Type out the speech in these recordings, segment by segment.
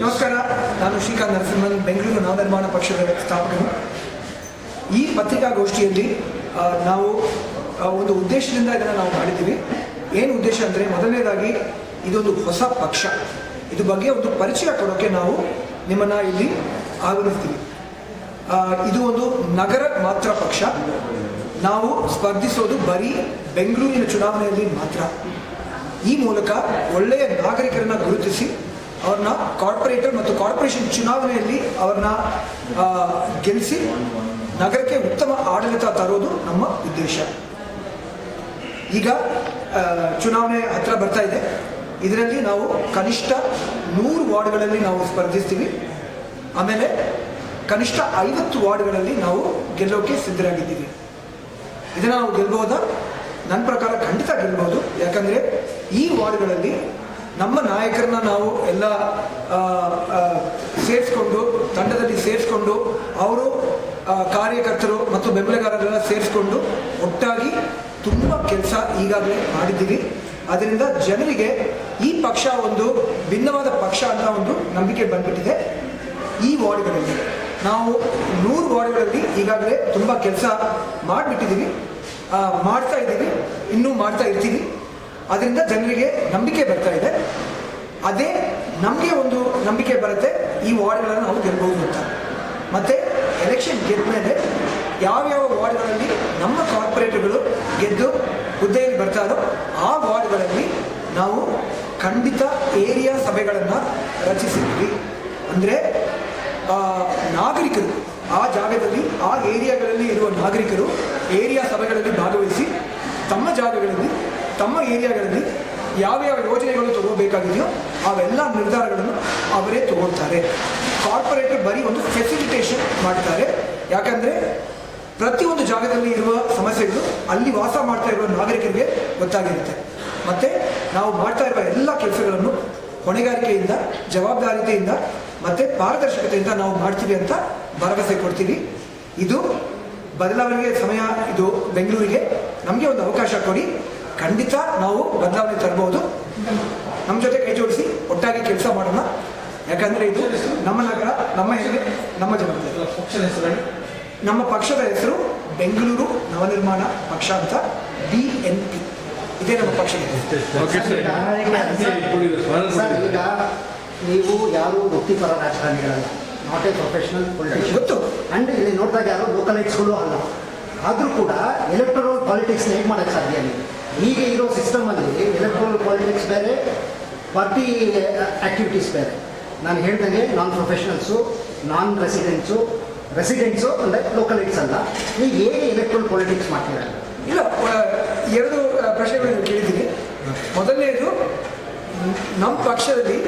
ನಮಸ್ಕಾರ, ನಾನು ಶ್ರೀಕಾಂತ್ ನರಸಿಂಹನ್, ಬೆಂಗಳೂರು ನವನಿರ್ಮಾಣ ಪಕ್ಷದ ಸ್ಥಾಪಕರು. ಈ ಪತ್ರಿಕಾಗೋಷ್ಠಿಯಲ್ಲಿ ನಾವು ಒಂದು ಉದ್ದೇಶದಿಂದ ಇದನ್ನು ನಾವು ಮಾಡಿದ್ದೀವಿ. ಏನು ಉದ್ದೇಶ ಅಂದರೆ, ಮೊದಲನೇದಾಗಿ, ಇದೊಂದು ಹೊಸ ಪಕ್ಷ. ಇದು ಬಗ್ಗೆ ಒಂದು ಪರಿಚಯ ಕೊಡೋಕ್ಕೆ ನಾವು ನಿಮ್ಮನ್ನು ಇಲ್ಲಿ ಆಗಮಿಸ್ತೀವಿ. ಇದು ಒಂದು ನಗರ ಮಾತ್ರ ಪಕ್ಷ. ನಾವು ಸ್ಪರ್ಧಿಸೋದು ಬರೀ ಬೆಂಗಳೂರಿನ ಚುನಾವಣೆಯಲ್ಲಿ ಮಾತ್ರ. ಈ ಮೂಲಕ ಒಳ್ಳೆಯ ನಾಗರಿಕರನ್ನು ಗುರುತಿಸಿ ಅವ್ರನ್ನ ಕಾರ್ಪೊರೇಟರ್ ಮತ್ತು ಕಾರ್ಪೊರೇಷನ್ ಚುನಾವಣೆಯಲ್ಲಿ ಅವ್ರನ್ನ ಗೆಲ್ಲಿಸಿ ನಗರಕ್ಕೆ ಉತ್ತಮ ಆಡಳಿತ ತರೋದು ನಮ್ಮ ಉದ್ದೇಶ. ಈಗ ಚುನಾವಣೆ ಹತ್ರ ಬರ್ತಾ ಇದೆ. ಇದರಲ್ಲಿ ನಾವು ಕನಿಷ್ಠ ನೂರು ವಾರ್ಡ್ಗಳಲ್ಲಿ ನಾವು ಸ್ಪರ್ಧಿಸ್ತೀವಿ. ಆಮೇಲೆ ಕನಿಷ್ಠ ಐವತ್ತು ವಾರ್ಡ್ಗಳಲ್ಲಿ ನಾವು ಗೆಲ್ಲೋಕೆ ಸಿದ್ಧರಾಗಿದ್ದೀವಿ. ಇದನ್ನು ನಾವು ಗೆಲ್ಬಹುದಾ ನನ್ನ ಪ್ರಕಾರ ಖಂಡಿತ ಗೆಲ್ಬಹುದು ಯಾಕಂದರೆ ಈ ವಾರ್ಡ್ಗಳಲ್ಲಿ ನಮ್ಮ ನಾಯಕರನ್ನ ನಾವು ಎಲ್ಲ ಸೇರಿಸ್ಕೊಂಡು, ತಂಡದಲ್ಲಿ ಸೇರಿಸ್ಕೊಂಡು, ಅವರು ಕಾರ್ಯಕರ್ತರು ಮತ್ತು ಬೆಂಬಲಿಗಾರರೆಲ್ಲ ಸೇರಿಸ್ಕೊಂಡು ಒಟ್ಟಾಗಿ ತುಂಬ ಕೆಲಸ ಈಗಾಗಲೇ ಮಾಡಿದ್ದೀವಿ. ಅದರಿಂದ ಜನರಿಗೆ ಈ ಪಕ್ಷ ಒಂದು ಭಿನ್ನವಾದ ಪಕ್ಷ ಅಂತ ಒಂದು ನಂಬಿಕೆ ಬಂದ್ಬಿಟ್ಟಿದೆ. ಈ ವಾರ್ಡ್ಗಳಲ್ಲಿ ನಾವು ನೂರು ವಾರ್ಡ್ಗಳಲ್ಲಿ ಈಗಾಗಲೇ ತುಂಬ ಕೆಲಸ ಮಾಡಿಬಿಟ್ಟಿದ್ದೀವಿ. ಮಾಡ್ತಾ ಇದ್ದೀವಿ. ಇನ್ನೂ ಮಾಡ್ತಾ ಇರ್ತೀವಿ. ಅದರಿಂದ ಜನರಿಗೆ ನಂಬಿಕೆ ಬರ್ತಾ ಇದೆ. ಅದೇ ನಮಗೆ ಒಂದು ನಂಬಿಕೆ ಬರುತ್ತೆ, ಈ ವಾರ್ಡ್ಗಳನ್ನು ನಾವು ಗೆಲ್ಬಹುದು ಅಂತ. ಮತ್ತೆ ಎಲೆಕ್ಷನ್ ಗೆದ್ದ ಮೇಲೆ ಯಾವ್ಯಾವ ವಾರ್ಡ್ಗಳಲ್ಲಿ ನಮ್ಮ ಕಾರ್ಪೊರೇಟರ್ಗಳು ಗೆದ್ದು ಹುದ್ದೆಯಲ್ಲಿ ಬರ್ತಾರೋ ಆ ವಾರ್ಡ್ಗಳಲ್ಲಿ ನಾವು ಖಂಡಿತ ಏರಿಯಾ ಸಭೆಗಳನ್ನು ರಚಿಸಿದ್ವಿ ಅಂದರೆ ನಾಗರಿಕರು, ಆ ಜಾಗದಲ್ಲಿ, ಆ ಏರಿಯಾಗಳಲ್ಲಿ ಇರುವ ನಾಗರಿಕರು ಏರಿಯಾ ಸಭೆಗಳಲ್ಲಿ ಭಾಗವಹಿಸಿ ತಮ್ಮ ಜಾಗಗಳಲ್ಲಿ ತಮ್ಮ ಏರಿಯಾಗಳಲ್ಲಿ ಯಾವ ಯೋಜನೆಗಳು ತಗೋಬೇಕಾಗಿದೆಯೋ ಅವೆಲ್ಲ ನಿರ್ಧಾರಗಳನ್ನು ಅವರೇ ತಗೋತಾರೆ ಕಾರ್ಪೊರೇಟರ್ ಬರೀ ಒಂದು ಫೆಸಿಲಿಟೇಷನ್ ಮಾಡ್ತಾರೆ. ಯಾಕಂದರೆ ಪ್ರತಿಯೊಂದು ಜಾಗದಲ್ಲಿ ಇರುವ ಸಮಸ್ಯೆಗಳು ಅಲ್ಲಿ ವಾಸ ಮಾಡ್ತಾ ಇರುವ ನಾಗರಿಕರಿಗೆ ಗೊತ್ತಾಗಿರುತ್ತೆ. ಮತ್ತು ನಾವು ಮಾಡ್ತಾ ಇರುವ ಎಲ್ಲ ಕೆಲಸಗಳನ್ನು ಹೊಣೆಗಾರಿಕೆಯಿಂದ, ಜವಾಬ್ದಾರಿತೆಯಿಂದ ಮತ್ತು ಪಾರದರ್ಶಕತೆಯಿಂದ ನಾವು ಮಾಡ್ತೀವಿ ಅಂತ ಭರವಸೆ ಕೊಡ್ತೀವಿ. ಇದು ಬದಲಾವಣೆಗೆ ಸಮಯ, ಇದು ಬೆಂಗಳೂರಿಗೆ ನಮಗೆ ಒಂದು ಅವಕಾಶ ಕೊಡಿ. ಖಂಡಿತ ನಾವು ಬದಲಾವಣೆ ತರಬಹುದು ನಮ್ಮ ಜೊತೆ ಕೈ ಜೋಡಿಸಿ ಒಟ್ಟಾಗಿ ಕೆಲಸ ಮಾಡೋಣ. ಯಾಕಂದ್ರೆ ಇದು ನಮ್ಮ ನಗರ ನಮ್ಮ ಹೆಮ್ಮೆ ನಮ್ಮ ಜವಾಬ್ದಾರಿ ಪಕ್ಷದ ಹೆಸರು ನಮ್ಮ ಪಕ್ಷದ ಹೆಸರು ಬೆಂಗಳೂರು ನವನಿರ್ಮಾಣ ಪಕ್ಷ ಅಂತ ಬಿ ಎನ್ ಪಿ. ಇದೇ ನಮ್ಮ ಪಕ್ಷದ ಈಗ ನೀವು ಯಾರು ವೃತ್ತಿಪರ ರಾಜಕಾರಣಿಗಳಲ್ಲ ನಾಟ್ ಎ ಪ್ರೊಫೆಷನಲ್ ಪೊಲಿಟಿಷಿಯನ್ ಗೊತ್ತು. ಅಂಡ್ ಇಲ್ಲಿ ನೋಡಿದಾಗ ಯಾರು ಲೋಕಲೈಟ್ಸ್ಗಳು ಅಲ್ಲ. ಆದರೂ ಕೂಡ ಎಲೆಕ್ಟ್ರಲ್ ಪಾಲಿಟಿಕ್ಸ್ ಹೇಗೆ ಮಾಡೋಕ್ಕೆ ಸಾಧ್ಯ ನೀವು ಈಗ ಇರೋ ಸಿಸ್ಟಮಲ್ಲಿ ಎಲೆಕ್ಟ್ರೋಲ್ ಪಾಲಿಟಿಕ್ಸ್ ಬೇರೆ ಪಾರ್ಟಿ ಆ್ಯಕ್ಟಿವಿಟೀಸ್ ಬೇರೆ. ನಾನು ಹೇಳ್ದಂಗೆ non professionals non residents residents ಅಂದರೆ ಲೋಕಲಿಟ್ಸ್ ಅಲ್ಲ. ನೀವು ಹೇಗೆ ಎಲೆಕ್ಟ್ರೋಲ್ ಪಾಲಿಟಿಕ್ಸ್ ಮಾಡ್ತಿದ್ದಾರೆ ಇಲ್ಲ ಎರಡು ಪ್ರಶ್ನೆಗಳನ್ನು ಕೇಳಿದ್ದೀನಿ. ಮೊದಲನೇದು ನಮ್ಮ ಪಕ್ಷದಲ್ಲಿ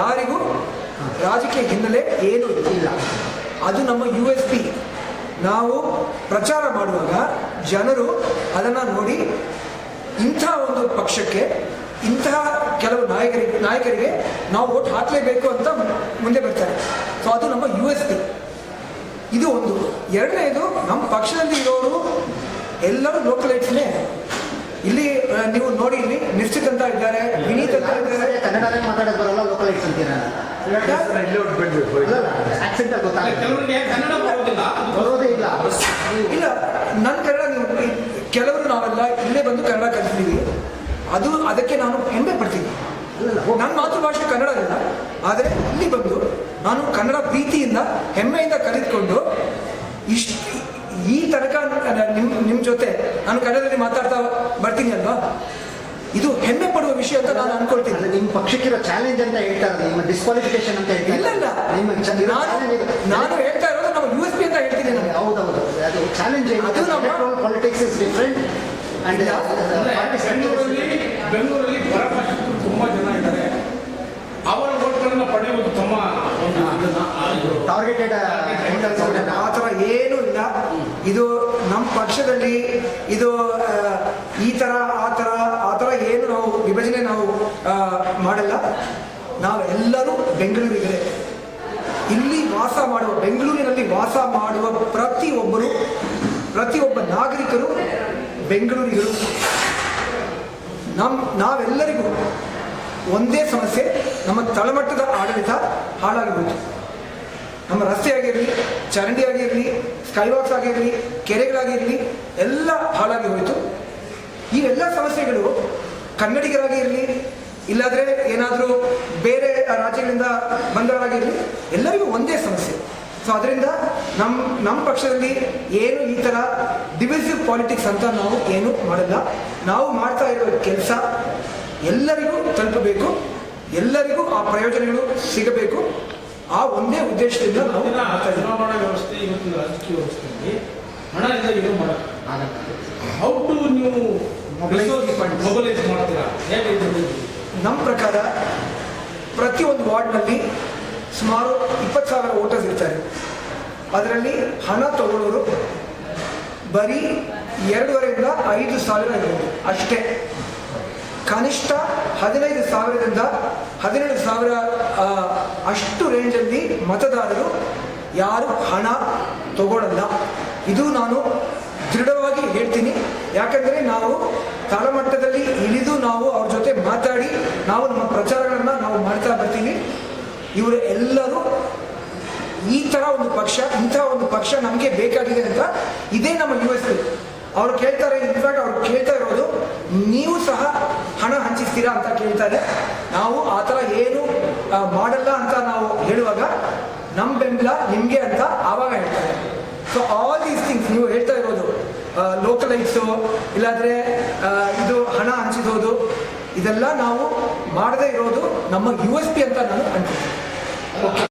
ಯಾರಿಗೂ ರಾಜಕೀಯ ಹಿನ್ನೆಲೆ ಏನೂ ಇಲ್ಲ. ಅದು ನಮ್ಮ ಯು ಎಸ್ ಪಿ ನಾವು ಪ್ರಚಾರ ಮಾಡುವಾಗ ಜನರು ಅದನ್ನು ನೋಡಿ ಇಂಥ ಒಂದು ಪಕ್ಷಕ್ಕೆ, ಇಂತಹ ಕೆಲವು ನಾಯಕರಿಗೆ ನಾಯಕರಿಗೆ ನಾವು ಓಟ್ ಹಾಕಲೇಬೇಕು ಅಂತ ಮುಂದೆ ಬರ್ತಾರೆ. ಸೊ ಅದು ನಮ್ಮ ಯು ಎಸ್ ಪಿ ಇದು ಒಂದು. ಎರಡನೇದು, ನಮ್ಮ ಪಕ್ಷದಲ್ಲಿ ಇರೋರು ಎಲ್ಲರೂ ಲೋಕಲೈಟ್ಸ್ನೇ ಇಲ್ಲಿ ನೀವು ನೋಡಿ ಇಲ್ಲಿ ನಿಶ್ಚಿತ ಅಂತ ಇದ್ದಾರೆ ವಿನೀತ್ ಅಂತ ಇದ್ದಾರೆ. ಕನ್ನಡನೇ ಮಾತಾಡೋದು ಬರಲ್ಲ ಲೋಕಲೈಟ್ಸ್ ಅಂತೀರಾ ಆಕ್ಸೆಂಟ್ ಗೊತ್ತಾಗುತ್ತೆ ಕೆಲವರಿಗೆ ಕನ್ನಡ ಬರೋದಿಲ್ಲ? ಬರೋದೇ ಇಲ್ಲ. ಇಲ್ಲ ನನ್ನ ಕನ್ನಡ ನೀವು ಕೆಲವರು ನಾವೆಲ್ಲ ಇಲ್ಲೇ ಬಂದು ಕನ್ನಡ ಕಲಿತೀವಿ ಅದು ಅದಕ್ಕೆ ನಾನು ಹೆಮ್ಮೆ ಪಡ್ತೀನಿ. ನನ್ನ ಮಾತೃಭಾಷೆ ಕನ್ನಡ ಇಲ್ಲ ಆದರೆ ಇಲ್ಲಿ ಬಂದು ನಾನು ಕನ್ನಡ ಪ್ರೀತಿಯಿಂದ ಹೆಮ್ಮೆಯಿಂದ ಕಲಿತ್ಕೊಂಡು ಇಷ್ಟು ಈ ತನಕ ನಿಮ್ಮ ನಿಮ್ಮ ಜೊತೆ ನಾನು ಕನ್ನಡದಲ್ಲಿ ಮಾತಾಡ್ತಾ ಬರ್ತೀನಿ ಅಲ್ವಾ? ಇದು ಹೆಮ್ಮೆ ಪಡುವ ವಿಷಯ ಅಂತ ನಾನು ಅನ್ಕೊಳ್ತೀನಿ. ನಿಮ್ಮ ಪಕ್ಷಕ್ಕಿರೋ ಚಾಲೆಂಜ್ ಅಂತ ಹೇಳ್ತಾ ಹೇಳ್ತಾರೆ ನಿಮ್ಮ ಡಿಸ್ಕ್ವಾಲಿಫಿಕೇಶನ್ ಅಂತ ಹೇಳ್ತಾರೆ ಇಲ್ಲ ಇಲ್ಲ. ನಾನು ಹೇಳ್ತಾ ಇರೋದು ನಮ್ಮ ಯು ಎಸ್ ಪಿ ಅಂತ ಹೇಳ್ತೀನಿ ನಾನು. ಹೌದೌದು. ಅದು ಚಾಲೆಂಜ್ ಅದು ನಮ್ಮ- ಪಾಲಿಟಿಕ್ಸ್ ಇಸ್ ಡಿಫ್ರೆಂಟ್ ಅಂಡ್ ಬೆಂಗಳೂರಲ್ಲಿ ಬೆಂಗಳೂರಲ್ಲಿ ಬರಪಕ್ಷರು ತುಂಬಾ ಜನ ಇದ್ದಾರೆ. ಅವರ ಓಟ್ಗಳನ್ನ ಪಡೆಯುವುದು ತಮ್ಮ ಒಂದು ಟಾರ್ಗೆಟೆಡ್ ಆ ಥರ ಏನೂ ಇಲ್ಲ. ಇದು ಪಕ್ಷದಲ್ಲಿ ಇದು ಈ ಥರ ಆ ಥರ ಆ ಥರ ಏನು ನಾವು ವಿಭಜನೆ ನಾವು ಮಾಡಲ್ಲ. ನಾವು ನಾವೆಲ್ಲರೂ ಬೆಂಗಳೂರಿಗರೇ. ಇಲ್ಲಿ ವಾಸ ಮಾಡುವ, ಬೆಂಗಳೂರಿನಲ್ಲಿ ವಾಸ ಮಾಡುವ ಪ್ರತಿಯೊಬ್ಬರು, ಪ್ರತಿಯೊಬ್ಬ ನಾಗರಿಕರು ಬೆಂಗಳೂರಿಗರು. ನಮ್ಮ ನಾವೆಲ್ಲರಿಗೂ ಒಂದೇ ಸಮಸ್ಯೆ, ನಮ್ಮ ತಳಮಟ್ಟದ ಆಡಳಿತ ಹಾಳಾಗಿ ಹೋಯಿತು ನಮ್ಮ ರಸ್ತೆ ಆಗಿರಲಿ ಸ್ಕೈವಾಕ್ಸ್ ಆಗಿರಲಿ, ಕೆರೆಗಳಾಗಿರಲಿ, ಎಲ್ಲ ಹಾಳಾಗಿ ಹೋಯಿತು. ಈ ಎಲ್ಲ ಸಮಸ್ಯೆಗಳು ಕನ್ನಡಿಗರಾಗಿ ಇರಲಿ ಇಲ್ಲಾದ್ರೆ ಏನಾದರೂ ಬೇರೆ ರಾಜ್ಯಗಳಿಂದ ಬಂದವರಾಗಿರಲಿ, ಎಲ್ಲರಿಗೂ ಒಂದೇ ಸಮಸ್ಯೆ. ಸೊ ಅದರಿಂದ ನಮ್ಮ ನಮ್ಮ ಪಕ್ಷದಲ್ಲಿ ಏನು ಈ ಥರ ಡಿವಿಸಿವ್ ಪಾಲಿಟಿಕ್ಸ್ ಅಂತ ನಾವು ಏನು ಮಾಡಲ್ಲ. ನಾವು ಮಾಡ್ತಾ ಇರೋ ಕೆಲಸ ಎಲ್ಲರಿಗೂ ತಲುಪಬೇಕು. ಎಲ್ಲರಿಗೂ ಆ ಪ್ರಯೋಜನಗಳು ಸಿಗಬೇಕು. ಆ ಒಂದೇ ಉದ್ದೇಶದಿಂದ ನಾವು ಚುನಾವಣಾ ವ್ಯವಸ್ಥೆ ಇವತ್ತಿನ ರಾಜಕೀಯ ವ್ಯವಸ್ಥೆಯಲ್ಲಿ ಹಣ ಇಲ್ಲ ಏನು ಮಾಡಕ್ಕೆ ಆಗಲ್ಲ. ಹೌ ಟು ನೀವು. ಮೊಬಲೈಸ್ ಮಾಡ್ತೀರಾ? ಹೇಗೆ? ನಮ್ಮ ಪ್ರಕಾರ ಪ್ರತಿಯೊಂದು ವಾರ್ಡ್ನಲ್ಲಿ ಸುಮಾರು ಇಪ್ಪತ್ತು ಸಾವಿರ ವೋಟರ್ಸ್ ಇರ್ತಾರೆ. ಅದರಲ್ಲಿ ಹಣ ತಗೊಳ್ಳೋರು ಬರೀ ಎರಡೂವರೆಯಿಂದ ಐದು ಸಾವಿರ ಇರ್ಬೋದು. ಅಷ್ಟೇ. ಕನಿಷ್ಠ ಹದಿನೈದು ಸಾವಿರದಿಂದ ಹದಿನೇಳು ಸಾವಿರ ಅಷ್ಟು ರೇಂಜಲ್ಲಿ ಮತದಾರರು ಯಾರು ಹಣ ತಗೊಳ್ಳಲ್ಲ ಇದು ನಾನು ದೃಢವಾಗಿ ಹೇಳ್ತೀನಿ. ಯಾಕಂದರೆ ನಾವು ತಳಮಟ್ಟದಲ್ಲಿ ಇಳಿದು ನಾವು ಅವ್ರ ಜೊತೆ ಮಾತಾಡಿ ನಾವು ನಮ್ಮ ಪ್ರಚಾರಗಳನ್ನು ನಾವು ಮಾಡ್ತಾ ಬರ್ತೀವಿ. ಇವರು ಎಲ್ಲರೂ ಈ ಥರ ಒಂದು ಪಕ್ಷ, ಇಂಥ ಒಂದು ಪಕ್ಷ ನಮಗೆ ಬೇಕಾಗಿದೆ ಅಂತ ಇದೇ ನಮ್ಮ ಯು ಎಸ್ ಅವ್ರು ಕೇಳ್ತಾರೆ, ಇನ್ಫ್ಯಾಕ್ಟ್ ಅವ್ರು ಕೇಳ್ತಾ ಇರೋದು ನೀವು ಸಹ ಹಣ ಹಂಚಿಸ್ತೀರಾ ಅಂತ ಕೇಳ್ತಾರೆ. ನಾವು ಆ ಥರ ಏನು ಮಾಡಲ್ಲ ಅಂತ ನಾವು ಹೇಳುವಾಗ ನಮ್ಮ ಬೆಂಬಲ ನಿಮಗೆ ಅಂತ ಆವಾಗ ಹೇಳ್ತಾರೆ. ಸೊ ಆಲ್ ದೀಸ್ ಥಿಂಗ್ಸ್ ನೀವು ಹೇಳ್ತಾ ಇರೋದು ಲೋಕಲೈಟ್ಸು ಇಲ್ಲಾಂದರೆ ಇದು ಹಣ ಹಂಚಿಸೋದು, ಇದೆಲ್ಲ ನಾವು ಮಾಡದೇ ಇರೋದು ನಮ್ಮ ಯು ಎಸ್ ಪಿ ಅಂತ ನಾನು ಅಂತೀನಿ. ಓಕೆ